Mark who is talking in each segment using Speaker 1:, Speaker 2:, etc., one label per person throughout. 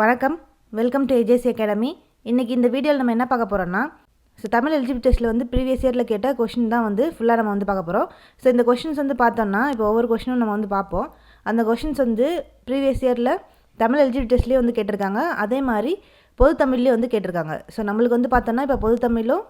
Speaker 1: வணக்கம். Welcome to AJC academy இன்றைக்கி இந்த வீடியோவில் நம்ம என்ன பார்க்க போகிறோம்னா ஸோ தமிழ் எலிஜிபிள் டெஸ்ட்டில் வந்து ப்ரீவியஸ் இயரில் கேட்ட கொஷின் தான் வந்து ஃபுல்லாக நம்ம வந்து பார்க்க போகிறோம் ஸோ இந்த கொஷின்ஸ் வந்து பார்த்தோம்னா இப்போ ஒவ்வொரு கொஷினும் நம்ம வந்து பார்ப்போம். அந்த கொஷின்ஸ் வந்து ப்ரீவியஸ் இயரில் தமிழ் எலிஜிபிள் டெஸ்ட்லேயே வந்து கேட்டிருக்காங்க. அதே மாதிரி பொது தமிழ்லேயே வந்து கேட்டிருக்காங்க. ஸோ நம்மளுக்கு வந்து பார்த்தோன்னா இப்போ பொது தமிழும்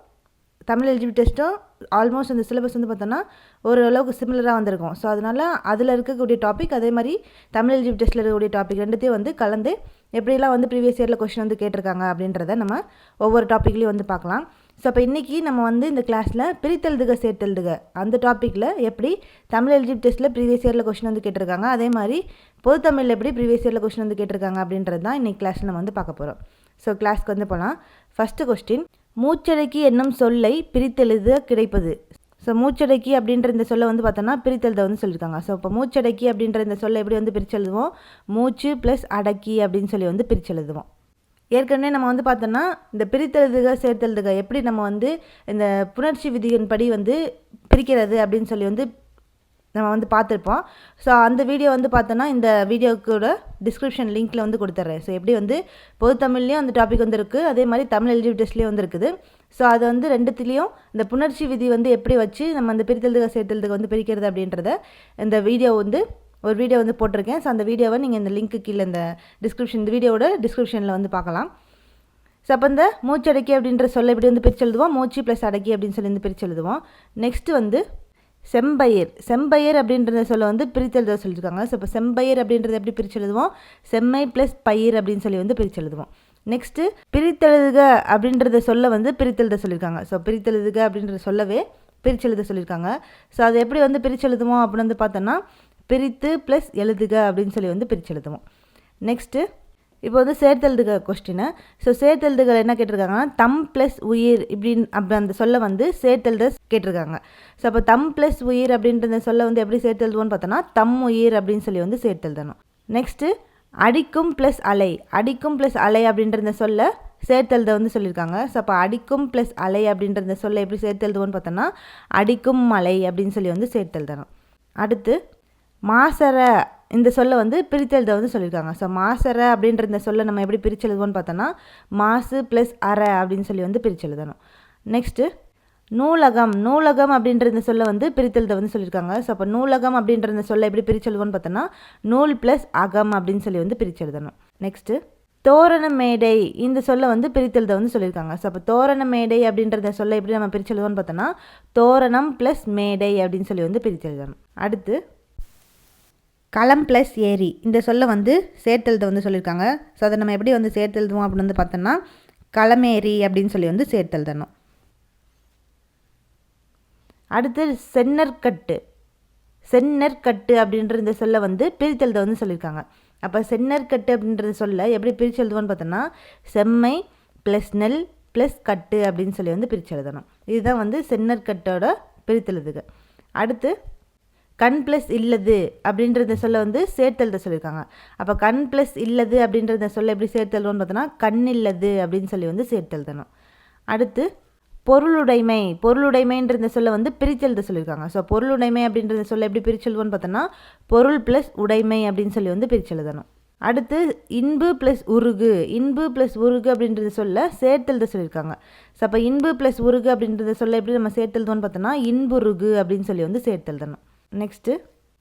Speaker 1: தமிழ் எலிஜிபிள் டெஸ்ட்டும் ஆல்மோஸ்ட் அந்த சிலபஸ் வந்து பார்த்தோன்னா ஓரளவுக்கு சிமிலராக வந்திருக்கும். ஸோ அதனால் அதில் இருக்கக்கூடிய டாபிக் அதே மாதிரி தமிழ் எலிஜிபிள் டெஸ்ட்டில் இருக்கக்கூடிய டாபிக் ரெண்டுத்தையும் வந்து கலந்து எப்படிலாம் வந்து ப்ரீவியஸ் இயரில் கொஷின் வந்து கேட்டிருக்காங்க அப்படின்றத நம்ம ஒவ்வொரு டாப்பிக்லேயும் வந்து பார்க்கலாம். ஸோ அப்போ இன்றைக்கி நம்ம வந்து இந்த கிளாஸில் பிரித்தெழுதுக சேர்த்தெழுதுக அந்த டாப்பிக்கில் எப்படி தமிழ் எலிஜிபிள் டெஸ்ட்டில் ப்ரீவியஸ் இயரில் கொஷின் வந்து கேட்டிருக்காங்க அதே மாதிரி பொது தமிழில் எப்படி ப்ரீவியஸ் இயரில் கொஷின் வந்து கேட்டிருக்காங்க அப்படின்றது தான் இன்றைக்கி கிளாஸில் நம்ம வந்து பார்க்க போகிறோம் ஸோ கிளாஸ்க்கு வந்து போகலாம் ஃபஸ்ட்டு கொஸ்டின் மூச்சடக்கி என்னும் சொல்லை பிரித்தெழுத கிடைப்பது. ஸோ மூச்சடக்கி அப்படின்ற இந்த சொல்லை வந்து பார்த்தோன்னா பிரித்தெழுத வந்து சொல்லியிருக்காங்க. ஸோ இப்போ மூச்சடக்கி அப்படின்ற இந்த சொல்லை எப்படி வந்து பிரிச்செழுதுவோம் மூச்சு ப்ளஸ் அடக்கி அப்படின்னு சொல்லி வந்து பிரிச்செழுதுவோம் ஏற்கனவே நம்ம வந்து பார்த்தோன்னா இந்த பிரித்தெழுதுக சேர்த்தெழுதுக எப்படி நம்ம வந்து இந்த புணர்ச்சி விதியின் படி வந்து பிரிக்கிறது அப்படின்னு சொல்லி வந்து நம்ம வந்து பார்த்துருப்போம். ஸோ அந்த வீடியோ வந்து பார்த்தோன்னா இந்த வீடியோக்கூட டிஸ்கிரிப்ஷன் லிங்க்கில் வந்து கொடுத்துட்றேன் ஸோ எப்படி வந்து பொது தமிழ்லேயும் அந்த டாபிக் வந்து இருக்குது அதே மாதிரி தமிழ் எலிஜிபிள் டெஸ்ட்லேயும் வந்து இருக்குது. ஸோ அது வந்து ரெண்டுத்துலேயும் இந்த புணர்ச்சி விதி வந்து எப்படி வச்சு நம்ம அந்த பிரித்தெழுதுக சேர்த்தெழுதுக வந்து பிரிக்கிறது அப்படின்றத இந்த வீடியோ வந்து ஒரு வீடியோ வந்து போட்டிருக்கேன். ஸோ அந்த வீடியோவை நீங்கள் இந்த லிங்க்கு கீழே இந்த டிஸ்கிரிப்ஷன் இந்த வீடியோவோட டிஸ்கிரிப்ஷனில் வந்து பார்க்கலாம். ஸோ அப்போ இந்த மூச்சு அடக்கி அப்படின்ற சொல்ல எப்படி வந்து பிரிச்சு எழுதுவோம் மூச்சு ப்ளஸ் அடக்கி அப்படின்னு சொல்லி வந்து பிரிச்சு எழுதுவோம் நெக்ஸ்ட்டு வந்து செம்பயிர். செம்பயிர் அப்படின்றத சொல்ல வந்து பிரித்து எழுத சொல்லியிருக்காங்க ஸோ இப்போ செம்பயிர் அப்படின்றத எப்படி பிரித்து எழுதுவோம் செம்மை ப்ளஸ் பயிர் அப்படின்னு சொல்லி வந்து பிரித்து எழுதுவோம் நெக்ஸ்ட்டு பிரித்தெழுதுக அப்படின்றத சொல்ல வந்து பிரித்தெழுத சொல்லியிருக்காங்க ஸோ பிரித்தெழுதுக அப்படின்றத சொல்லவே பிரித்து எழுத சொல்லியிருக்காங்க ஸோ அதை எப்படி வந்து பிரித்து எழுதுவோம் அப்படின்னு வந்து பார்த்தோன்னா பிரித்து ப்ளஸ் எழுதுக அப்படின்னு சொல்லி வந்து பிரித்து எழுதுவோம் நெக்ஸ்ட்டு இப்போ வந்து சேர்த்தெழுதுக கொஸ்டினை ஸோ சேர்த்தெழுதுகள் என்ன கேட்டிருக்காங்கன்னா தம் ப்ளஸ் உயிர் இப்படின்னு அப்படி அந்த சொல்ல வந்து சேர்த்தெழுத கேட்டிருக்காங்க. ஸோ அப்போ தம் ப்ளஸ் உயிர் அப்படின்ற சொல்ல வந்து எப்படி சேர்த்தெழுதுவோன்னு பார்த்தோன்னா தம் உயிர் அப்படின்னு சொல்லி வந்து சேர்த்தெழுதணும். நெக்ஸ்ட்டு அடிக்கும் ப்ளஸ் அலை. அடிக்கும் ப்ளஸ் அலை அப்படின்ற சொல்ல சேர்த்தெழுத வந்து சொல்லியிருக்காங்க. ஸோ அப்போ அடிக்கும் ப்ளஸ் அலை அப்படின்ற சொல்ல எப்படி சேர்த்தெழுதுவோன்னு பார்த்தோன்னா அடிக்கும் மலை அப்படின்னு சொல்லி வந்து சேர்த்தெழுதணும். அடுத்து மாசர இந்த சொல்லை வந்து பிரித்தெழுத வந்து சொல்லியிருக்காங்க. ஸோ மாசர அப்படின்ற இந்த சொல்லை நம்ம எப்படி பிரிச்செழுதுவோம்னு பார்த்தோன்னா மாசு ப்ளஸ் அரை அப்படின்னு சொல்லி வந்து பிரித்து எழுதணும் நெக்ஸ்ட்டு நூலகம். நூலகம் அப்படின்ற இந்த சொல்லை வந்து பிரித்தெழுத வந்து சொல்லியிருக்காங்க. ஸோ அப்போ நூலகம் அப்படின்ற இந்த சொல்லை எப்படி பிரிச்செழுதுவோம்னு பார்த்தோன்னா நூல் ப்ளஸ் அகம் அப்படின்னு சொல்லி வந்து பிரித்து எழுதணும் நெக்ஸ்ட்டு தோரண மேடை. இந்த சொல்லை வந்து பிரித்தெழுத வந்து சொல்லியிருக்காங்க. ஸோ அப்போ தோரண மேடை அப்படின்றத சொல்ல எப்படி நம்ம பிரித்து பார்த்தோன்னா தோரணம் ப்ளஸ் மேடை அப்படின்னு சொல்லி வந்து பிரித்து எழுதணும் அடுத்து களம் ப்ளஸ் ஏரி. இந்த சொல்லை வந்து சேர்த்தெழுத வந்து சொல்லியிருக்காங்க. ஸோ அதை நம்ம எப்படி வந்து சேர்த்தெழுதுவோம் அப்படின்னு வந்து பார்த்தோன்னா களமேரி அப்படின்னு சொல்லி வந்து சேர்த்தெழுதணும். அடுத்து சென்னற்கட்டு சென்னற்கட்டு அப்படின்ற இந்த சொல்லை வந்து பிரித்தெழுத வந்து சொல்லியிருக்காங்க. அப்போ சென்னற்கட்டு அப்படின்றத சொல்ல எப்படி பிரித்து எழுதுவோன்னு பார்த்தோன்னா செம்மை ப்ளஸ் நெல் ப்ளஸ் கட்டு அப்படின்னு சொல்லி வந்து பிரித்து எழுதணும் இதுதான் வந்து சென்னற்கட்டோட பிரித்தெழுதுக. அடுத்து கண் ப்ளஸ் இல்லது அப்படின்றத சொல்ல வந்து சேர்த்தெழுத சொல்லியிருக்காங்க. அப்போ கண் ப்ளஸ் இல்லது அப்படின்றத சொல்ல எப்படி சேர்த்தெழுவோன்னு பார்த்தோன்னா கண் இல்லது அப்படின்னு சொல்லி வந்து சேர்த்தெழுதணும் அடுத்து பொருளுடைமை. பொருளுடைமைன்றத சொல்ல வந்து பிரிச்செழுத சொல்லியிருக்காங்க. ஸோ பொருளுடைமை அப்படின்றத சொல்ல எப்படி பிரிச்செழுவோன்னு பார்த்தோன்னா பொருள் ப்ளஸ் உடைமை அப்படின்னு சொல்லி வந்து பிரிச்செழுதணும் அடுத்து இன்பு ப்ளஸ் உருகு. இன்பு ப்ளஸ் உருகு அப்படின்றத சொல்ல சேர்த்தெழுத சொல்லியிருக்காங்க. ஸோ அப்போ இன்பு ப்ளஸ் உருகு அப்படின்றத சொல்ல எப்படி நம்ம சேர்த்தெழுதோன்னு பார்த்தோன்னா இன்புருகு அப்படின்னு சொல்லி வந்து சேர்த்தெழுதணும் நெக்ஸ்ட்டு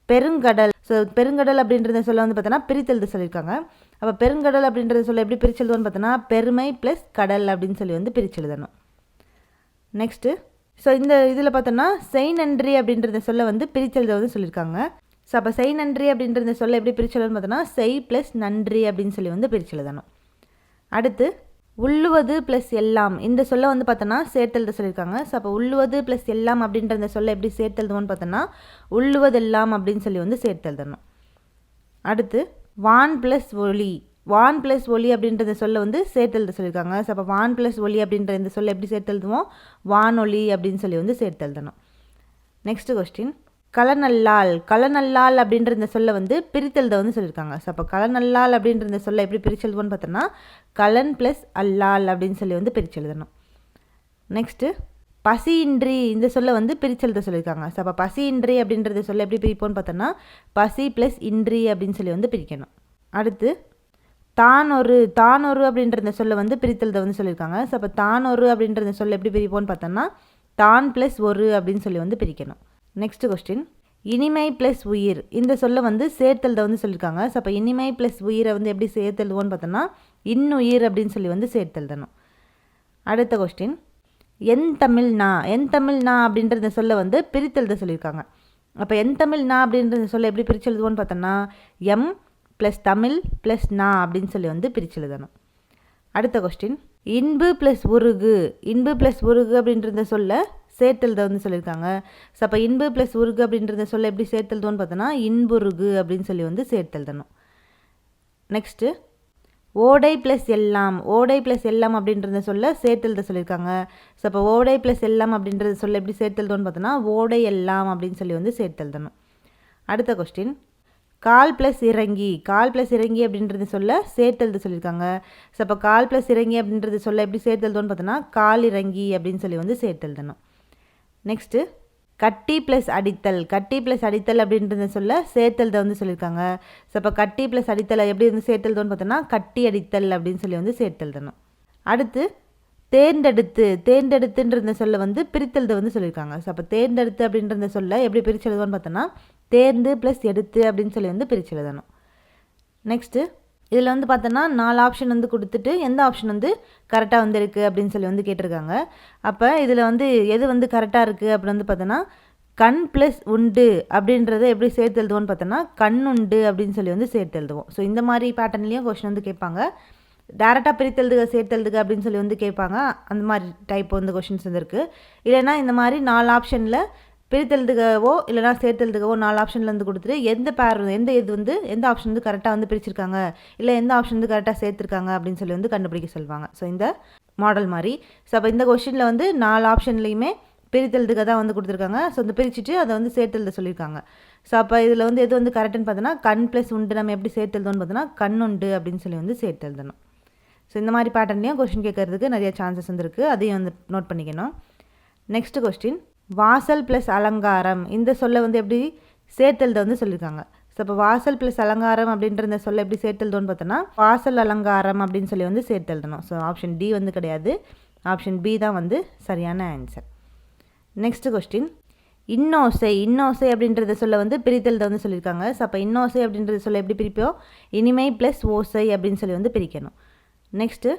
Speaker 1: பெருங்கடல். ஸோ பெருங்கடல் அப்படின்றத சொல்ல வந்து பார்த்தோன்னா பிரித்தெழுத சொல்லியிருக்காங்க. அப்போ பெருங்கடல் அப்படின்றத சொல்ல எப்படி பிரிச்செழுதுவோன்னு பார்த்தோன்னா பெருமை ப்ளஸ் கடல் அப்படின்னு சொல்லி வந்து பிரிச்செழுதணும். நெக்ஸ்ட்டு ஸோ இந்த இதில் பார்த்தோன்னா செய் நன்றி அப்படின்றத சொல்ல வந்து பிரிச்செழுத வந்து சொல்லியிருக்காங்க. ஸோ அப்போ செய் நன்றி அப்படின்றத சொல்ல எப்படி பிரிச்செழுதுன்னு பார்த்தோன்னா செய் ப்ளஸ் நன்றி அப்படின்னு சொல்லி வந்து பிரிச்செழுதணும். அடுத்து உள்ளுவது ப்ளஸ் எல்லாம். இந்த சொல்ல வந்து பார்த்தோன்னா சேர்த்தெழுத சொல்லியிருக்காங்க. ஸோ அப்போ உள்ளுவது ப்ளஸ் எல்லாம் அப்படின்ற இந்த சொல்ல எப்படி சேர்த்தெழுதுவோன்னு பார்த்தோன்னா உள்ளுவதெல்லாம் அப்படின்னு சொல்லி வந்து சேர்த்தெழுதணும். அடுத்து வான் ப்ளஸ் ஒளி. வான் ப்ளஸ் ஒளி அப்படின்றத சொல்ல வந்து சேர்த்தெழுத சொல்லியிருக்காங்க. ஸோ அப்போ வான் ப்ளஸ் ஒளி அப்படின்ற இந்த சொல்ல எப்படி சேர்த்தெழுதுவோம்? வானொலி அப்படின்னு சொல்லி வந்து சேர்த்தெழுதணும். நெக்ஸ்ட் கொஸ்டின் கலநல்லால் கலநல்லால் அப்படின்ற இந்த சொல்ல வந்து பிரித்தெழுத வந்து சொல்லியிருக்காங்க. ஸோ அப்போ கலநல்லால் அப்படின்ற இந்த சொல்ல எப்படி பிரிச்செழுதுவோன்னு பார்த்தோன்னா கலன் ப்ளஸ் அல்லால் அப்படின்னு சொல்லி வந்து பிரிச்செழுதணும் நெக்ஸ்ட்டு பசியின்றி இந்த சொல்ல வந்து பிரிச்செழுத சொல்லியிருக்காங்க. ஸோ அப்போ பசியின்றி அப்படின்றத சொல்ல எப்படி பிரிப்போன்னு பார்த்தோன்னா பசி ப்ளஸ் இன்றி அப்படின்னு சொல்லி வந்து பிரிக்கணும். அடுத்து தான் ஒரு தான் ஒரு அப்படின்ற இந்த வந்து பிரித்தெழுத வந்து சொல்லியிருக்காங்க. ஸோ அப்போ தான் ஒரு அப்படின்ற இந்த எப்படி பிரிப்போம்னு பார்த்தோன்னா தான் ப்ளஸ் ஒரு அப்படின்னு சொல்லி வந்து பிரிக்கணும். நெக்ஸ்ட் கொஸ்டின் இனிமை ப்ளஸ் உயிர். இந்த சொல்ல வந்து சேர்த்தெழுத வந்து சொல்லியிருக்காங்க ஸோ அப்போ இனிமை ப்ளஸ் உயிரை வந்து எப்படி சேர்த்தெழுதுவோன்னு பார்த்தோன்னா இன்னுயிர் அப்படின்னு சொல்லி வந்து சேர்த்தெழுதணும் அடுத்த கொஸ்டின் என் தமிழ் நா. என் தமிழ் நா அப்படின்றத சொல்ல வந்து பிரித்தெழுத சொல்லியிருக்காங்க. அப்போ என் தமிழ் நா அப்படின்றத சொல்ல எப்படி பிரித்து எழுதுவோன்னு பார்த்தோன்னா எம் ப்ளஸ் தமிழ் ப்ளஸ் நா அப்படின்னு சொல்லி வந்து பிரித்து எழுதணும் அடுத்த கொஸ்டின் இன்பு ப்ளஸ் உருகு. இன்பு ப்ளஸ் உருகு அப்படின்றத சொல்ல சேர்த்தெழுத வந்து சொல்லியிருக்காங்க. ஸோ அப்போ இன்பு ப்ளஸ் உருகு அப்படின்றத சொல்ல எப்படி சேர்த்தெழுதோன்னு பார்த்தோன்னா இன்புருகு அப்படின்னு சொல்லி வந்து சேர்த்தெழுதணும் நெக்ஸ்ட்டு ஓடை ப்ளஸ் எல்லாம். ஓடை ப்ளஸ் எல்லாம் அப்படின்றத சொல்ல சேர்த்தெழுத சொல்லியிருக்காங்க. ஸோ அப்போ ஓடை ப்ளஸ் எல்லாம் அப்படின்றத சொல்ல எப்படி சேர்த்தெழுதோன்னு பார்த்தோன்னா ஓடை எல்லாம் அப்படின்னு சொல்லி வந்து சேர்த்தெழுதணும் அடுத்த கொஸ்டின் கால் ப்ளஸ் இறங்கி. கால் ப்ளஸ் இறங்கி அப்படின்றது சொல்ல சேர்த்தெழுத சொல்லியிருக்காங்க. ஸோ அப்போ கால் ப்ளஸ் இறங்கி அப்படின்றது சொல்ல எப்படி சேர்த்தெழுதோன்னு பார்த்தோன்னா கால் இறங்கி அப்படின்னு சொல்லி வந்து சேர்த்தெழுதணும் நெக்ஸ்ட்டு கட்டி ப்ளஸ் அடித்தல். கட்டி ப்ளஸ் அடித்தல் அப்படின்றத சொல்ல சேர்த்தல்த வந்து சொல்லியிருக்காங்க. ஸோ அப்போ கட்டி ப்ளஸ் அடித்தல் எப்படி வந்து சேர்த்தல்தோன்னு பார்த்தோன்னா கட்டி அடித்தல் அப்படின்னு சொல்லி வந்து சேர்த்தெழுதணும் அடுத்து தேர்ந்தெடுத்து. தேர்ந்தெடுத்துன்றத சொல்ல வந்து பிரித்தல் வந்து சொல்லியிருக்காங்க. ஸோ அப்போ தேர்ந்தெடுத்து அப்படின்றத சொல்ல எப்படி பிரித்து எழுதுவோன்னு பார்த்தோன்னா தேர்ந்து ப்ளஸ் எடுத்து அப்படின்னு சொல்லி வந்து பிரிச்செழுதணும் எழுதணும். நெக்ஸ்ட்டு இதில் வந்து பார்த்தோன்னா நாலு ஆப்ஷன் வந்து கொடுத்துட்டு எந்த ஆப்ஷன் வந்து கரெக்டாக வந்திருக்கு அப்படின்னு சொல்லி வந்து கேட்டிருக்காங்க. அப்போ இதில் வந்து எது வந்து கரெக்டாக இருக்குது அப்படின்னு வந்து பார்த்தோன்னா கண் ப்ளஸ் உண்டு அப்படின்றத எப்படி சேர்த்து எழுதுவோன்னு பார்த்தோன்னா கண் உண்டு அப்படின்னு சொல்லி வந்து சேர்த்து எழுதுவோம். ஸோ இந்த மாதிரி பேட்டர்ன்லேயும் கொஷின் வந்து கேட்பாங்க. டேரெக்டாக பிரித்தெழுதுக சேர்த்தெழுதுக அப்படின்னு சொல்லி வந்து கேட்பாங்க. அந்த மாதிரி டைப் வந்து கொஷின்ஸ் வந்துருக்கு இல்லைன்னா இல்லைனா இந்த மாதிரி நாலு ஆப்ஷனில் பிரித்தெழுதுகவோ இல்லைனா சேர்த்தெழுதுகவோ நாலு ஆப்ஷன்லேருந்து கொடுத்துட்டு எந்த பேர் எந்த இது வந்து எந்த ஆப்ஷன் வந்து கரெக்டாக வந்து பிரிச்சிருக்காங்க இல்லை எந்த ஆப்ஷன் வந்து கரெக்டாக சேர்த்துருக்காங்க அப்படின்னு சொல்லி வந்து கண்டுபிடிக்க சொல்லுவாங்க. ஸோ இந்த மாடல் மாதிரி. ஸோ அப்போ இந்த கொஷினில் வந்து நாலு ஆப்ஷன்லேயுமே பிரித்தெழுதுக தான் வந்து கொடுத்துருக்காங்க. ஸோ அந்த பிரிச்சுட்டு அதை வந்து சேர்த்தெழுத சொல்லியிருக்காங்க. ஸோ அப்போ இதில் வந்து எது வந்து கரெக்டுன்னு பார்த்தோன்னா கண் ப்ளஸ் உண்டு நம்ம எப்படி சேர்த்தெழுதோன்னு பார்த்தோன்னா கண் உண்டு அப்படின்னு சொல்லி வந்து சேர்த்தெழுதணும். ஸோ இந்த மாதிரி பேட்டர்ன்லேயும் கொஷின் கேட்கறதுக்கு நிறைய சான்சஸ் வந்துருக்கு அதையும் வந்து நோட் பண்ணிக்கணும். நெக்ஸ்ட் கொஸ்டின் வாசல் ப்ளஸ் அலங்காரம். இந்த சொல்லை வந்து எப்படி சேர்த்தெழுத வந்து சொல்லியிருக்காங்க. ஸோ இப்போ வாசல் ப்ளஸ் அலங்காரம் அப்படின்ற இந்த சொல்ல எப்படி சேர்த்தெழுதோன்னு பார்த்தோன்னா வாசல் அலங்காரம் அப்படின்னு சொல்லி வந்து சேர்த்தெழுதணும். ஸோ ஆப்ஷன் டி வந்து கிடையாது. ஆப்ஷன் பி தான் வந்து சரியான ஆன்சர் நெக்ஸ்ட் கொஸ்டின் இன்னோசை இன்னோசை அப்படின்றத சொல்ல வந்து பிரித்தெழுத வந்து சொல்லியிருக்காங்க. ஸோ அப்போ இன்னோசை அப்படின்றத சொல்ல எப்படி பிரிப்போம்? இனிமை ப்ளஸ் ஓசை அப்படின்னு சொல்லி வந்து பிரிக்கணும். நெக்ஸ்ட்டு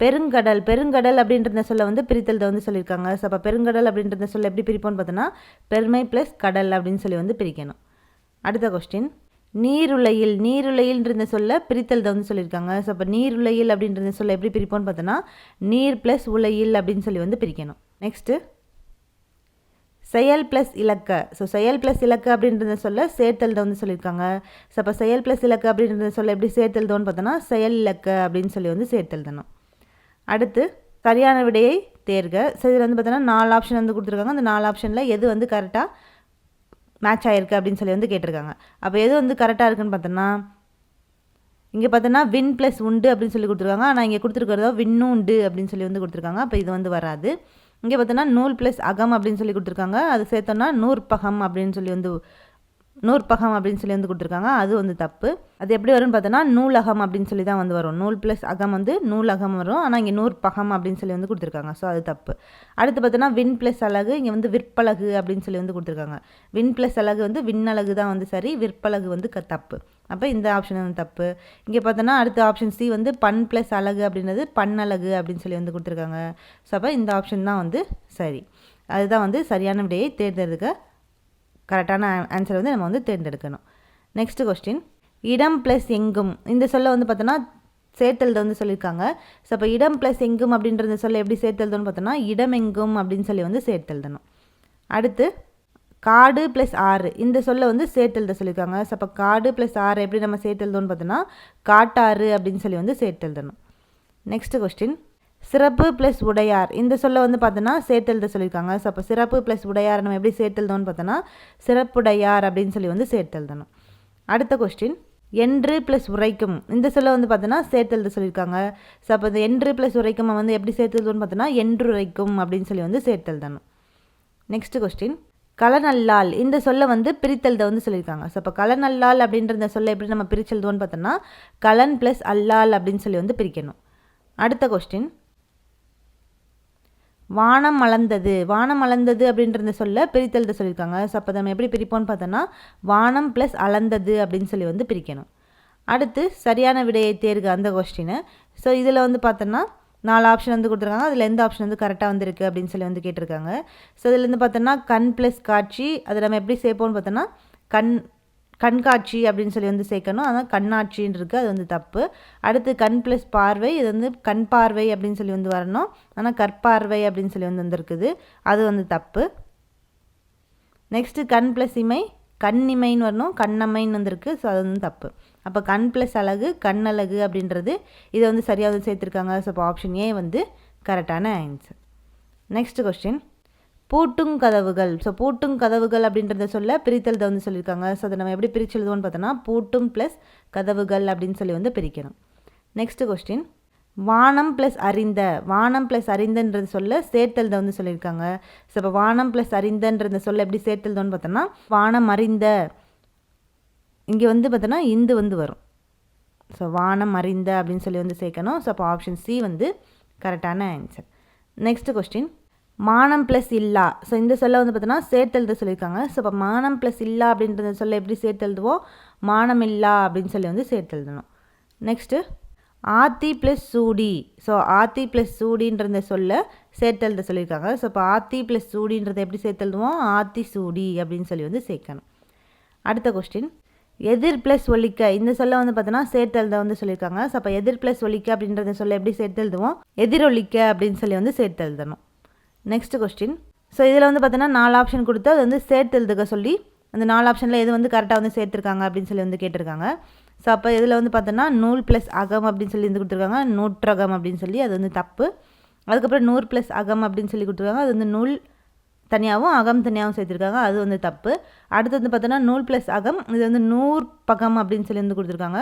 Speaker 1: பெருங்கடல் பெருங்கடல் அப்படின்றத சொல்ல வந்து பிரித்தல் வந்து சொல்லியிருக்காங்க. ஸோ அப்போ பெருங்கடல் அப்படின்றத சொல்ல எப்படி பிரிப்போம்னு பார்த்தோன்னா பெருமை ப்ளஸ் கடல் அப்படின்னு சொல்லி வந்து பிரிக்கணும். அடுத்த கொஸ்டின் நீருலையில் நீருலையில்ன்றத சொல்ல பிரித்தல் வந்து சொல்லியிருக்காங்க. ஸோ அப்போ நீருலையில் அப்படின்றத சொல்ல எப்படி பிரிப்போம்னு பார்த்தோன்னா நீர் ப்ளஸ் உலையில் அப்படின்னு சொல்லி வந்து பிரிக்கணும். நெக்ஸ்ட்டு செயல் ப்ளஸ் இலக்க. ஸோ செயல் ப்ளஸ் இலக்கு அப்படின்றத சொல்ல சேர்த்தல் வந்து சொல்லியிருக்காங்க. ஸோ அப்போ செயல் ப்ளஸ் இலக்கு அப்படின்றத சொல்ல எப்படி சேர்த்தெழுதோன்னு பார்த்தோன்னா செயல் இலக்கு அப்படின்னு சொல்லி வந்து சேர்த்தெழுதணும் அடுத்து சரியான விடையை தேர்க. ஸோ இதில் வந்து பார்த்தோன்னா நாலு ஆப்ஷன் வந்து கொடுத்துருக்காங்க. அந்த நாலு ஆப்ஷனில் எது வந்து கரெக்டாக மேட்ச் ஆகிருக்கு அப்படின்னு சொல்லி வந்து கேட்டிருக்காங்க. அப்போ எது வந்து கரெக்டாக இருக்குன்னு பார்த்தோன்னா இங்கே பார்த்தோன்னா வின் ப்ளஸ் உண்டு அப்படின்னு சொல்லி கொடுத்துருக்காங்க. ஆனால் இங்கே கொடுத்துருக்கிறதோ வின்னும் உண்டு அப்படின்னு சொல்லி வந்து கொடுத்துருக்காங்க. அப்போ இது வந்து வராது. இங்கே பார்த்தோன்னா நூல் ப்ளஸ் அகம் அப்படின்னு சொல்லி கொடுத்துருக்காங்க. அது சேர்த்தோன்னா நூற்பகம் அப்படின்னு சொல்லி வந்து நூற்பகம் அப்படின்னு சொல்லி வந்து கொடுத்துருக்காங்க. அது வந்து தப்பு. அது எப்படி வரும்னு பார்த்தோன்னா நூலகம் அப்படின்னு சொல்லி தான் வந்து வரும். நூல் ப்ளஸ் அகம் வந்து நூலகம் வரும். ஆனால் இங்கே நூற்பகம் அப்படின்னு சொல்லி வந்து கொடுத்துருக்காங்க. ஸோ அது தப்பு. அடுத்து பார்த்தோன்னா வின் ப்ளஸ் அழகு இங்கே வந்து விற்பலகு அப்படின்னு சொல்லி வந்து கொடுத்துருக்காங்க. வின் ப்ளஸ் அழகு வந்து விண்ணழகு தான் வந்து சரி விற்பலகு வந்து க தப்பு. அப்போ இந்த ஆப்ஷன் வந்து தப்பு. இங்கே பார்த்தோன்னா அடுத்த ஆப்ஷன் சி வந்து பண் ப்ளஸ் அழகு அப்படின்றது பண்ணழகு அப்படின்னு சொல்லி வந்து கொடுத்துருக்காங்க. ஸோ அப்போ இந்த ஆப்ஷன் தான் வந்து சரி. அதுதான் வந்து சரியான விடையை தேர்ந்தெடுக்க கரெக்டான ஆன்சர் வந்து நம்ம வந்து தேர்ந்தெடுக்கணும். நெக்ஸ்ட் கொஸ்டின் இடம் ப்ளஸ் எங்கும். இந்த சொல்ல வந்து பார்த்தோன்னா சேர்த்தல்து வந்து சொல்லியிருக்காங்க. ஸோ அப்போ இடம் ப்ளஸ் எங்கும் அப்படின்றத சொல்ல எப்படி சேர்த்தெழுதணும்னு பார்த்தோன்னா இடம் எங்கும் அப்படின்னு சொல்லி வந்து சேர்த்தெழுதணும். அடுத்து காடு ப்ளஸ் ஆறு இந்த சொல்ல வந்து சேர்த்தெழுத சொல்லியிருக்காங்க. ஸோ அப்போ காடு ப்ளஸ் ஆறு எப்படி நம்ம சேர்த்தெழுதோன்னு பார்த்தோன்னா காட்டாறு அப்படின்னு சொல்லி வந்து சேர்த்தெழுதணும். நெக்ஸ்ட் கொஸ்டின் சிறப்பு ப்ளஸ் உடையார். இந்த சொல்ல வந்து பார்த்தோன்னா சேர்த்தெழுத சொல்லியிருக்காங்க. ஸோ அப்போ சிறப்பு ப்ளஸ் உடையார் நம்ம எப்படி சேர்த்தெழுதோன்னு பார்த்தோன்னா சிறப்புடையார் அப்படின்னு சொல்லி வந்து சேர்த்தெழுதணும் அடுத்த கொஸ்டின் என்று ப்ளஸ் உரைக்கும். இந்த சொல்ல வந்து பார்த்தோன்னா சேர்த்தெழுத சொல்லியிருக்காங்க. ஸோ அப்போ இந்த என்று ப்ளஸ் உரைக்கும் வந்து எப்படி சேர்த்தெழுதோன்னு பார்த்தோன்னா என்று உரைக்கும் அப்படின்னு சொல்லி வந்து சேர்த்தெழுதணும் நெக்ஸ்ட் கொஸ்டின் கலநல்லால். இந்த சொல்லை வந்து பிரித்தெழுத வந்து சொல்லியிருக்காங்க. ஸோ இப்போ கலநல்லால் அப்படின்ற இந்த சொல்லை எப்படி நம்ம பிரிச்செழுதோன்னு பார்த்தோன்னா கலன் ப்ளஸ் அல்லால் அப்படின்னு சொல்லி வந்து பிரிக்கணும். அடுத்த கொஸ்டின் வானம் மலர்ந்தது. வானம் மலர்ந்தது அப்படின்றத சொல்ல பிரித்தெழுத சொல்லியிருக்காங்க. ஸோ அப்போ நம்ம எப்படி பிரிப்போம்னு பார்த்தோன்னா வானம் ப்ளஸ் அளந்தது அப்படின்னு சொல்லி வந்து பிரிக்கணும். அடுத்து சரியான விடையை தேர்க அந்த கொஸ்டினை ஸோ இதில் வந்து பார்த்தோன்னா நாலு ஆப்ஷன் வந்து கொடுத்துருக்காங்க. அதில் எந்த ஆப்ஷன் வந்து கரெக்டாக வந்திருக்கு அப்படின்னு சொல்லி வந்து கேட்டிருக்காங்க. ஸோ இதுலேருந்து பார்த்தோன்னா கண் ப்ளஸ் காட்சி அதை நம்ம எப்படி சேர்ப்போம்னு பார்த்தோன்னா கண் கண்காட்சி அப்படின்னு சொல்லி வந்து சேர்க்கணும். அதான் கண்ணாட்சின்னு இருக்குது அது வந்து தப்பு. அடுத்து கண் ப்ளஸ் பார்வை. இது வந்து கண் பார்வை அப்படின்னு சொல்லி வந்து வரணும். ஆனால் கற்பார்வை அப்படின்னு சொல்லி வந்து வந்திருக்குது. அது வந்து தப்பு. நெக்ஸ்ட்டு கண் ப்ளஸ் இமை. கண்ணிமைன்னு வரணும். கண்ணம்மைன்னு வந்திருக்கு. ஸோ அது வந்து தப்பு. அப்போ கண் ப்ளஸ் அழகு கண்ணழகு அப்படின்றது இதை வந்து சரியாக வந்து சேர்த்துருக்காங்க. ஸோ அப்போ ஆப்ஷன் ஏ வந்து கரெக்டான ஆன்சர் நெக்ஸ்ட் கொஸ்டின் பூட்டும் கதவுகள். ஸோ பூட்டும் கதவுகள் அப்படின்றத சொல்ல பிரித்தல் வந்து சொல்லியிருக்காங்க. ஸோ அதை நம்ம எப்படி பிரிச்சு எழுதுவோம்னு பார்த்தோன்னா பூட்டும் ப்ளஸ் கதவுகள் அப்படின்னு சொல்லி வந்து பிரிக்கணும். நெக்ஸ்ட் கொஸ்டின் வானம் ப்ளஸ் அறிந்த. வானம் ப்ளஸ் அறிந்தன்றது சொல்ல சேர்த்தெழுத வந்து சொல்லியிருக்காங்க. ஸோ இப்போ வானம் ப்ளஸ் அறிந்தன்றத சொல்ல எப்படி சேர்த்தெழுதோன்னு பார்த்தோன்னா வானம் அறிந்த. இங்கே வந்து பார்த்தோன்னா இந்து வந்து வரும். ஸோ வானம் அறிந்த அப்படின்னு சொல்லி வந்து சேர்க்கணும். ஸோ அப்போ ஆப்ஷன் சி வந்து கரெக்டான ஆன்சர் நெக்ஸ்ட் கொஸ்டின் மானம் ப்ளஸ் இல்லா. ஸோ இந்த சொல்ல வந்து பார்த்தோன்னா சேர்த்தெழுத சொல்லியிருக்காங்க. ஸோ இப்போ மானம் ப்ளஸ் இல்லா அப்படின்றத சொல்ல எப்படி சேர்த்தெழுதுவோம் மானம் இல்லா அப்படின்னு சொல்லி வந்து சேர்த்தெழுதணும். நெக்ஸ்ட்டு ஆத்தி ப்ளஸ் சூடி. ஸோ ஆத்தி ப்ளஸ் சூடின்றத சொல்ல சேர்த்தெழுத சொல்லியிருக்காங்க. ஸோ இப்போ ஆத்தி ப்ளஸ் சூடின்றதை எப்படி சேர்த்தெழுதுவோம்? ஆத்தி சூடி அப்படின்னு சொல்லி வந்து சேர்க்கணும். அடுத்த கொஸ்டின் எதிர் ப்ளஸ் ஒலிக்க. இந்த சொல்ல வந்து பார்த்தோன்னா சேர்த்தெழுத வந்து சொல்லியிருக்காங்க. ஸோ அப்போ எதிர் ப்ளஸ் ஒலிக்க அப்படின்றத சொல்ல எப்படி சேர்த்தெழுதுவோம்? எதிரொலிக்க அப்படின்னு சொல்லி வந்து சேர்த்தெழுதணும். நெக்ஸ்ட் கொஸ்டின் ஸோ இதில் வந்து பார்த்தோன்னா நாலு ஆப்ஷன் கொடுத்து அது வந்து சேர்த்தெழுதுக்க சொல்லி அந்த நாலு ஆப்ஷனில் எது வந்து கரெக்டாக வந்து சேர்த்துருக்காங்க அப்படின்னு சொல்லி வந்து கேட்டிருக்காங்க. ஸோ அப்போ இதில் வந்து பார்த்தோன்னா நூல் ப்ளஸ் அகம் அப்படின்னு சொல்லி வந்து கொடுத்துருக்காங்க. நூற்றகம் அப்படின்னு சொல்லி அது வந்து தப்பு. அதுக்கப்புறம் நூறு ப்ளஸ் அகம் அப்படின்னு சொல்லி கொடுத்துருக்காங்க. அது வந்து நூல் தனியாகவும் அகம் தனியாகவும் சேர்த்துருக்காங்க. அது வந்து தப்பு. அடுத்து வந்து பார்த்தோன்னா நூல் ப்ளஸ் அகம் இது வந்து நூறு பகம் அப்படின்னு சொல்லி வந்து கொடுத்துருக்காங்க.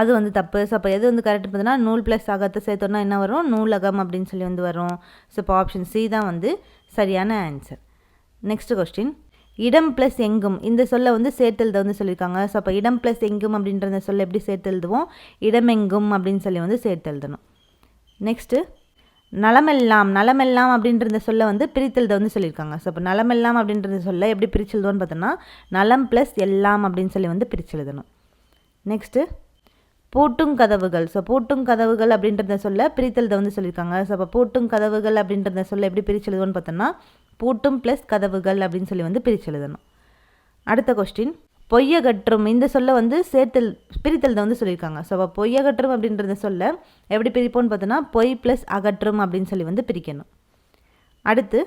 Speaker 1: அது வந்து தப்பு. ஸோ அப்போ எது வந்து கரெக்ட் பார்த்தோன்னா நூல் ப்ளஸ் அகத்தை சேர்த்தோன்னா என்ன வரும்? நூலகம் அப்படின்னு சொல்லி வந்து வரும். ஸோ இப்போ ஆப்ஷன் சி தான் வந்து சரியான ஆன்சர் நெக்ஸ்ட் கொஸ்டின் இடம் ப்ளஸ் எங்கும். இந்த சொல்லை வந்து சேர்த்தெழுத வந்து சொல்லியிருக்காங்க. ஸோ அப்போ இடம் ப்ளஸ் எங்கும் அப்படின்ற சொல்ல எப்படி சேர்த்தெழுதுவோம்? இடமெங்கும் அப்படின்னு சொல்லி வந்து சேர்த்தெழுதணும். நெக்ஸ்ட்டு நலமெல்லாம். நலமெல்லாம் அப்படின்றத சொல்ல வந்து பிரித்தெழுத வந்து சொல்லியிருக்காங்க. ஸோ இப்போ நலமெல்லாம் அப்படின்றத சொல்ல எப்படி பிரிச்செழுதுவோன்னு பார்த்தோன்னா நலம் ப்ளஸ் எல்லாம் அப்படின்னு சொல்லி வந்து பிரிச்செழுதணும். நெக்ஸ்ட்டு பூட்டும் கதவுகள். ஸோ பூட்டும் கதவுகள் அப்படின்றத சொல்ல பிரித்தெழுத வந்து சொல்லியிருக்காங்க. ஸோ அப்போ பூட்டும் கதவுகள் அப்படின்றத சொல்ல எப்படி பிரிச்செழுதுவோன்னு பார்த்தோன்னா பூட்டும் ப்ளஸ் கதவுகள் அப்படின்னு சொல்லி வந்து பிரிச்செழுதணும் அடுத்த கொஸ்டின் பொய்யகற்றும் இந்த சொல்ல வந்து சேர்த்தல் பிரித்தல் வந்து சொல்லியிருக்காங்க. ஸோ அப்போ பொய்யகற்றும் அப்படின்றத சொல்ல எப்படி பிரிப்போம்னு பார்த்தோன்னா பொய் ப்ளஸ் அகற்றும் அப்படின்னு சொல்லி வந்து பிரிக்கணும். அடுத்து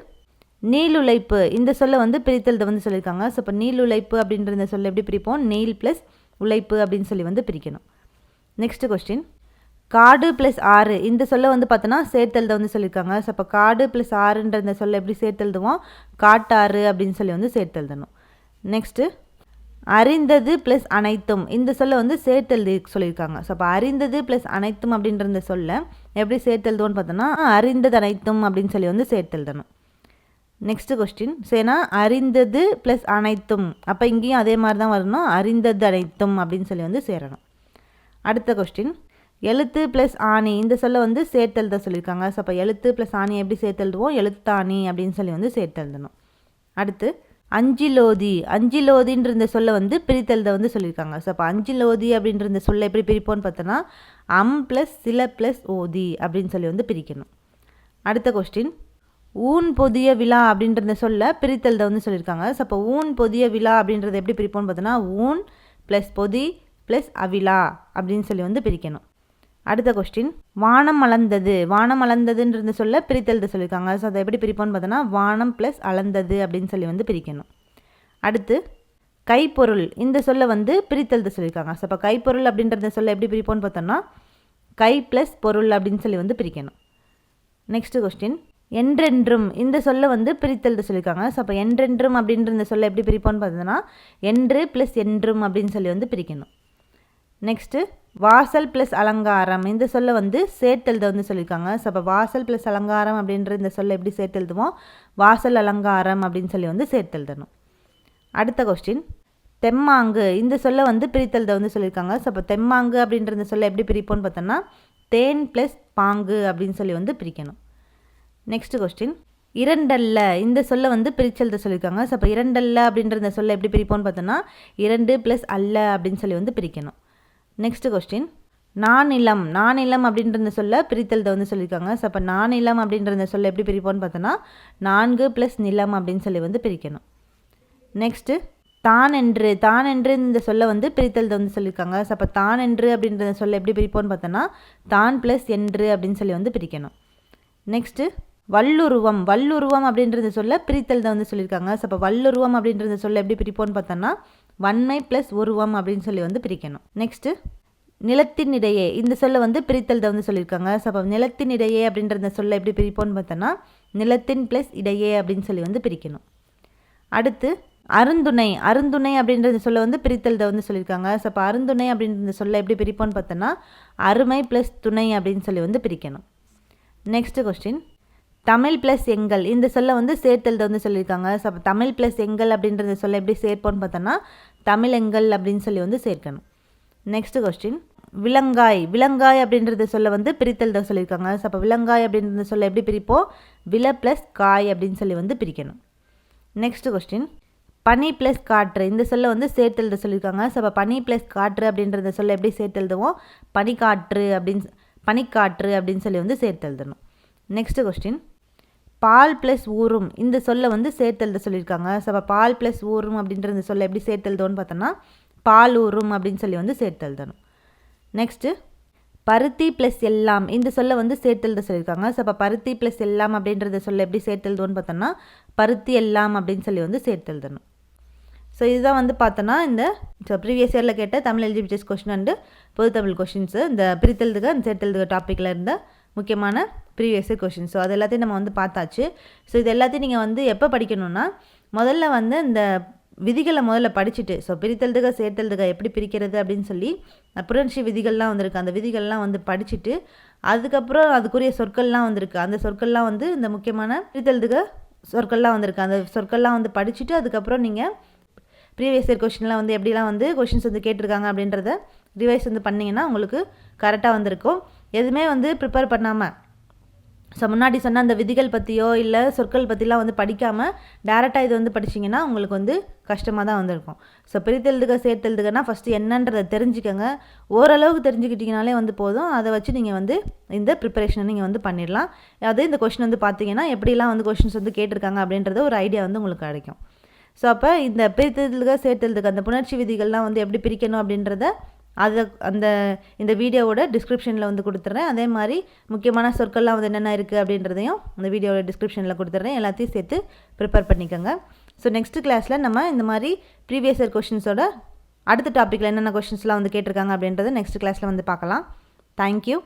Speaker 1: நீலுழைப்பு இந்த சொல்ல வந்து பிரித்தல் வந்து சொல்லியிருக்காங்க. ஸோ இப்போ நீள் உழைப்பு அப்படின்றத சொல்ல எப்படி பிரிப்போம்? நீல் ப்ளஸ் உழைப்பு அப்படின்னு சொல்லி வந்து பிரிக்கணும். நெக்ஸ்ட் கொஸ்டின் காடு ப்ளஸ் ஆறு. இந்த சொல்ல வந்து பார்த்தோன்னா சேர்த்தெழுத வந்து சொல்லியிருக்காங்க. ஸோ அப்போ காடு ப்ளஸ் ஆறுன்ற இந்த சொல்ல எப்படி சேர்த்தெழுதுவோம் காட்டாறு அப்படின்னு சொல்லி வந்து சேர்த்தெழுதணும் நெக்ஸ்ட்டு அறிந்தது ப்ளஸ் அனைத்தும். இந்த சொல்ல வந்து சேர்த்தெழுதி சொல்லியிருக்காங்க. ஸோ அப்போ அறிந்தது ப்ளஸ் அனைத்தும் அப்படின்ற இந்த சொல்ல எப்படி சேர்த்தெழுதுவோன்னு பார்த்தோன்னா அறிந்தது அனைத்தும் அப்படின்னு சொல்லி வந்து சேர்த்தெழுதணும் நெக்ஸ்ட் கொஸ்டின் சேனா அறிந்தது ப்ளஸ் அனைத்தும். அப்போ இங்கேயும் அதே மாதிரி தான் வரணும். அறிந்தது அனைத்தும் அப்படின்னு சொல்லி வந்து சேரணும். அடுத்த கொஸ்டின் எழுத்து ப்ளஸ் ஆணி. இந்த சொல்ல வந்து சேர்த்தெழுத சொல்லியிருக்காங்க. ஸோ அப்போ எழுத்து ப்ளஸ் ஆணி எப்படி சேர்த்தெழுதுவோம்? எழுத்தாணி அப்படின்னு சொல்லி வந்து சேர்த்தெழுதணும். அடுத்து அஞ்சிலோதி. அஞ்சிலோதின்ற இந்த சொல்ல வந்து பிரித்தெழுத வந்து சொல்லியிருக்காங்க. ஸோ அப்போ அஞ்சிலோதி அப்படின்ற இந்த சொல்ல எப்படி பிரிப்போம்னு பார்த்தோன்னா அம் ப்ளஸ் சில ப்ளஸ் ஓதி அப்படின்னு சொல்லி வந்து பிரிக்கணும். அடுத்த கொஸ்டின் ஊன் பொதிய விழா அப்படின்றத சொல்ல பிரித்தெழுத வந்து சொல்லியிருக்காங்க. ஸோ அப்போ ஊன் பொதிய விழா அப்படின்றத எப்படி பிரிப்போம்னு பார்த்தோன்னா ஊன் ப்ளஸ் பொதி ப்ளஸ் அவிலா அப்படின்னு சொல்லி வந்து பிரிக்கணும். அடுத்த கொஸ்டின் வானம் அளந்தது. வானம் அளந்ததுன்றது சொல்ல பிரித்தெழுத சொல்லியிருக்காங்க. ஸோ அதை எப்படி பிரிப்போம்னு பார்த்தோன்னா வானம் ப்ளஸ் அளந்தது அப்படின்னு சொல்லி வந்து பிரிக்கணும். அடுத்து கைப்பொருள். இந்த சொல்ல வந்து பிரித்தெழுத சொல்லியிருக்காங்க. ஸோ இப்போ கைப்பொருள் அப்படின்றத சொல்ல எப்படி பிரிப்போம்னு பார்த்தோன்னா கை ப்ளஸ் பொருள் அப்படின்னு சொல்லி வந்து பிரிக்கணும். நெக்ஸ்ட் கொஸ்டின் என்றென்றும். இந்த சொல்ல வந்து பிரித்தெழுத சொல்லியிருக்காங்க. ஸோ அப்போ என்றென்றும் அப்படின்ற இந்த சொல்ல எப்படி பிரிப்போம்னு பார்த்தோன்னா என்று ப்ளஸ் என்றும் அப்படின்னு சொல்லி வந்து பிரிக்கணும். நெக்ஸ்ட்டு வாசல் ப்ளஸ் அலங்காரம். இந்த சொல்ல வந்து சேர்த்தெழுத வந்து சொல்லியிருக்காங்க. ஸோ அப்போ வாசல் ப்ளஸ் அலங்காரம் அப்படின்ற இந்த சொல்ல எப்படி சேர்த்தெழுதுவோம்? வாசல் அலங்காரம் அப்படின்னு சொல்லி வந்து சேர்த்தெழுதணும் அடுத்த கொஸ்டின் தெம்மாங்கு. இந்த சொல்ல வந்து பிரித்தெழுத வந்து சொல்லியிருக்காங்க. ஸோ அப்போ தெம்மாங்கு அப்படின்ற இந்த சொல்ல எப்படி பிரிப்போம்னு பார்த்தோன்னா தேன் ப்ளஸ் பாங்கு அப்படின்னு சொல்லி வந்து பிரிக்கணும். நெக்ஸ்ட் கொஸ்டின் இரண்டல்ல. இந்த சொல்ல வந்து பிரிச்செழுத சொல்லியிருக்காங்க. ஸோ அப்போ இரண்டல்ல அப்படின்ற இந்த சொல்ல எப்படி பிரிப்போம்னு பார்த்தோன்னா இரண்டு ப்ளஸ் அல்ல அப்படின்னு சொல்லி வந்து பிரிக்கணும். நெக்ஸ்ட் கொஸ்டின் நானிலம் நானிலம் அப்படின்ற அப்படின்றத சொல்ல பிரித்தெழுத வந்து சொல்லியிருக்காங்க ஸோ அப்போ நானிலம் அப்படின்றத சொல்ல எப்படி பிரிப்போம்னு பார்த்தோன்னா நான்கு ப்ளஸ் நிலம் அப்படின்னு சொல்லி வந்து பிரிக்கணும். நெக்ஸ்ட்டு தான் என்று தான் என்று இந்த சொல்ல வந்து பிரித்தல் வந்து சொல்லியிருக்காங்க ஸோ அப்போ தான் என்று அப்படின்றத சொல்ல எப்படி பிரிப்போம்னு பார்த்தோன்னா தான் ப்ளஸ் என்று அப்படின்னு சொல்லி வந்து பிரிக்கணும். நெக்ஸ்ட்டு வல்லுருவம் வல்லுருவம் அப்படின்றத சொல்ல பிரித்தல் வந்து சொல்லியிருக்காங்க ஸோ அப்போ வல்லுருவம் அப்படின்றத சொல்ல எப்படி பிரிப்போம்னு பார்த்தோன்னா வன்மை ப்ளஸ் உருவம் அப்படின்னு சொல்லி வந்து பிரிக்கணும். நெக்ஸ்ட்டு நிலத்தின் இடையே. இந்த சொல்ல வந்து பிரித்தல் தான் வந்து சொல்லியிருக்காங்க. ஸோ அப்போ நிலத்தின் இடையே அப்படின்ற சொல்ல எப்படி பிரிப்போம்னு பார்த்தோன்னா நிலத்தின் ப்ளஸ் இடையே அப்படின்னு சொல்லி வந்து பிரிக்கணும். அடுத்து அருந்துணை. அருந்துணை அப்படின்றது சொல்ல வந்து பிரித்தல் வந்து சொல்லியிருக்காங்க. ஸோ அப்போ அருந்துணை அப்படின்ற சொல்ல எப்படி பிரிப்போம்னு பார்த்தோன்னா அருமை ப்ளஸ் துணை அப்படின்னு சொல்லி வந்து பிரிக்கணும். நெக்ஸ்ட் கொஸ்டின் தமிழ் ப்ளஸ் எங்கள். இந்த சொல்ல வந்து சேர்த்தல் வந்து சொல்லியிருக்காங்க. ஸோ அப்போ தமிழ் ப்ளஸ் எங்கள் அப்படின்றத சொல்ல எப்படி சேர்ப்போம்னு பார்த்தோன்னா தமிழங்கள் அப்படின்னு சொல்லி வந்து சேர்க்கணும். Next question விலங்காய். விலங்காய் அப்படின்றத சொல்ல வந்து பிரித்தல் தான் சொல்லியிருக்காங்க. ஸோ அப்போ விலங்காய் அப்படின்றத சொல்ல எப்படி பிரிப்போம்? வில ப்ளஸ் காய் அப்படின்னு சொல்லி வந்து பிரிக்கணும். நெக்ஸ்ட் கொஸ்டின் பனி ப்ளஸ் காற்று. இந்த சொல்ல வந்து சேர்த்தெழுத சொல்லியிருக்காங்க. ஸோ அப்போ பனி ப்ளஸ் காற்று அப்படின்றத சொல்ல எப்படி சேர்த்தெழுதுவோம்? பனிக்காற்று அப்படின்னு பனிக்காற்று அப்படின்னு சொல்லி வந்து சேர்த்தெழுதணும். நெக்ஸ்ட் கொஸ்டின் பால் ப்ளஸ் ஊரும் இந்த சொல்ல வந்து சேர்த்தெழுத சொல்லியிருக்காங்க. ஸோ அப்போ பால் ப்ளஸ் ஊரும் அப்படின்ற இந்த சொல்ல எப்படி சேர்த்தெழுதோன்னு பார்த்தோன்னா பால் ஊரும் அப்படின்னு சொல்லி வந்து சேர்த்தெழுதணும் நெக்ஸ்ட்டு பருத்தி ப்ளஸ் எல்லாம். இந்த சொல்ல வந்து சேர்த்தெழுத சொல்லியிருக்காங்க. ஸோ அப்போ பருத்தி ப்ளஸ் எல்லாம் அப்படின்றத சொல்ல எப்படி சேர்த்தெழுதோன்னு பார்த்தோன்னா பருத்தி எல்லாம் அப்படின்னு சொல்லி வந்து சேர்த்தெழுதணும் ஸோ இதுதான் வந்து பார்த்தோன்னா இந்த ஸோ ப்ரீவியஸ் இயரில் கேட்ட தமிழ் எல்ஜிபிடிஎஸ் கொஷின் அண்டு பொது தமிழ் கொஷின்ஸு இந்த பிரித்தெழுதுக அந்த சேர்த்தெழுதுக டாப்பிக்கில் இருந்த முக்கியமான ப்ரீவியஸ் கொஷின் ஸோ அது எல்லாத்தையும் நம்ம வந்து பார்த்தாச்சு. ஸோ இது எல்லாத்தையும் நீங்கள் வந்து எப்போ படிக்கணும்னா முதல்ல வந்து இந்த விதிகளை முதல்ல படிச்சுட்டு ஸோ பிரித்தெழுதுக சேர்த்தெழுதுக எப்படி பிரிக்கிறது அப்படின்னு சொல்லி புரட்சி விதிகள்லாம் வந்திருக்கு. அந்த விதிகள்லாம் வந்து படிச்சுட்டு அதுக்கப்புறம் அதுக்குரிய சொற்கள்லாம் வந்திருக்கு. அந்த சொற்கள்லாம் வந்து இந்த முக்கியமான பிரித்தெழுதுக சொற்கள்லாம் வந்திருக்கு. அந்த சொற்கள்லாம் வந்து படிச்சுட்டு அதுக்கப்புறம் நீங்கள் ப்ரீவியஸ் இயர் கொஷின்லாம் வந்து எப்படிலாம் வந்து கொஷின்ஸ் வந்து கேட்டிருக்காங்க அப்படின்றத ரிவைஸ் வந்து பண்ணிங்கன்னா உங்களுக்கு கரெக்டாக வந்திருக்கும். எதுவுமே வந்து ப்ரிப்பேர் பண்ணாமல் ஸோ முன்னாடி சொன்ன அந்த விதிகள் பற்றியோ இல்லை சொற்கள் பற்றிலாம் வந்து படிக்காமல் டேரெக்டாக இது வந்து படிச்சிங்கன்னா உங்களுக்கு வந்து கஷ்டமாக தான் வந்திருக்கும். ஸோ பிரித்தெழுதுக சேர்த்தெழுதுகன்னா ஃபஸ்ட்டு என்னன்றதை தெரிஞ்சுக்கோங்க. ஓரளவுக்கு தெரிஞ்சுக்கிட்டிங்கனாலே வந்து போதும். அதை வச்சு நீங்கள் வந்து இந்த ப்ரிப்பரேஷனை நீங்கள் வந்து பண்ணிடலாம். அது இந்த கொஷின் வந்து பார்த்தீங்கன்னா எப்படிலாம் வந்து கொஷின்ஸ் வந்து கேட்டிருக்காங்க அப்படின்றது ஒரு ஐடியா வந்து உங்களுக்கு கிடைக்கும். ஸோ அப்போ இந்த பிரித்தெழுதுக சேர்த்தெழுதுக அந்த புணர்ச்சி விதிகள்லாம் வந்து எப்படி பிரிக்கணும் அப்படின்றத அதை அந்த இந்த வீடியோவோட டிஸ்கிரிப்ஷனில் வந்து கொடுத்துட்றேன் அதே மாதிரி முக்கியமான சொற்கள்லாம் வந்து என்னென்ன இருக்குது அப்படின்றதையும் அந்த வீடியோவோட டிஸ்கிரிப்ஷனில் கொடுத்துட்றேன் எல்லாத்தையும் சேர்த்து ப்ரிப்பேர் பண்ணிக்கோங்க. ஸோ நெக்ஸ்ட் கிளாஸில் நம்ம இந்த மாதிரி ப்ரீவியஸ் இயர் கொஷின்ஸோட அடுத்த டாப்பிக்கில் என்னென்ன கொஷின்ஸ்லாம் வந்து கேட்டிருக்காங்க அப்படின்றத நெக்ஸ்ட் கிளாஸில் வந்து பார்க்கலாம். தேங்க்யூ